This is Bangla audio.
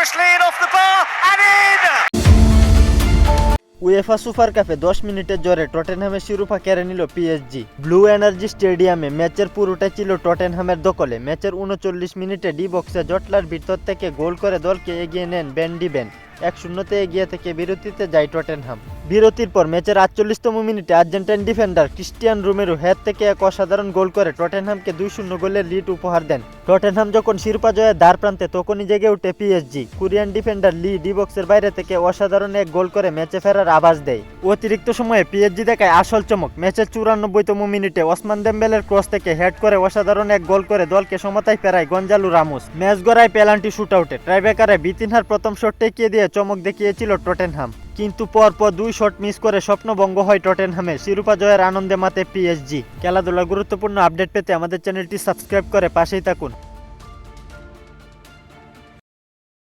dangerously in off the bar and in! UEFA super কাপে দশ মিনিটের জোরে টটেনহামের শিরোপা কেড়ে নিল পিএসজি ব্লু এনার্জি স্টেডিয়ামে ম্যাচের পুরোটা ছিল টটেনহামের দখলে। ম্যাচের উনচল্লিশ মিনিটে ডি বক্সে জটলার ভিতর থেকে গোল করে দলকে এগিয়ে নেন ব্যান্ডি বেন এক শূন্যতে এগিয়ে থেকে বিরতিতে যায় টটেনহাম বিরতির পর ম্যাচের আটচল্লিশতম মিনিটে Argentine defender Cristian Romero head থেকে এক অসাধারণ গোল করে টটেনহামকে দুই শূন্য গোলের লিড উপহার দেন। টটেনহাম যখন শিরোপা জয়ের দ্বার প্রান্তে, তখনই জেগে ওঠে PSG Korean defender Lee D বক্সের বাইরে থেকে অসাধারণ এক গোল করে ম্যাচে ফেরার আভাস দেয়। অতিরিক্ত সময়ে পিএসজি দেখায় আসল চমক। ম্যাচের চুরানব্বইতম মিনিটে ওসমান দেম্বেলের ক্রস থেকে হেড করে অসাধারণ এক গোল করে দলকে সমতায় ফেরায় গঞ্জালু রামুস। ম্যাচ গড়ায় পেনাল্টি শুট আউটে ট্রাইবেকারে বিতিনহার প্রথম শট টেকিয়ে দিয়ে চমক দেখিয়েছিল টটেনহাম কিন্তু পরপর দুই শট মিস করে স্বপ্নভঙ্গ হয় টটেনহামের শিরোপা জয়ের আনন্দে মাতে পিএসজি খেলাধুলার গুরুত্বপূর্ণ আপডেট পেতে আমাদের চ্যানেলটি সাবস্ক্রাইব করে পাশেই থাকুন।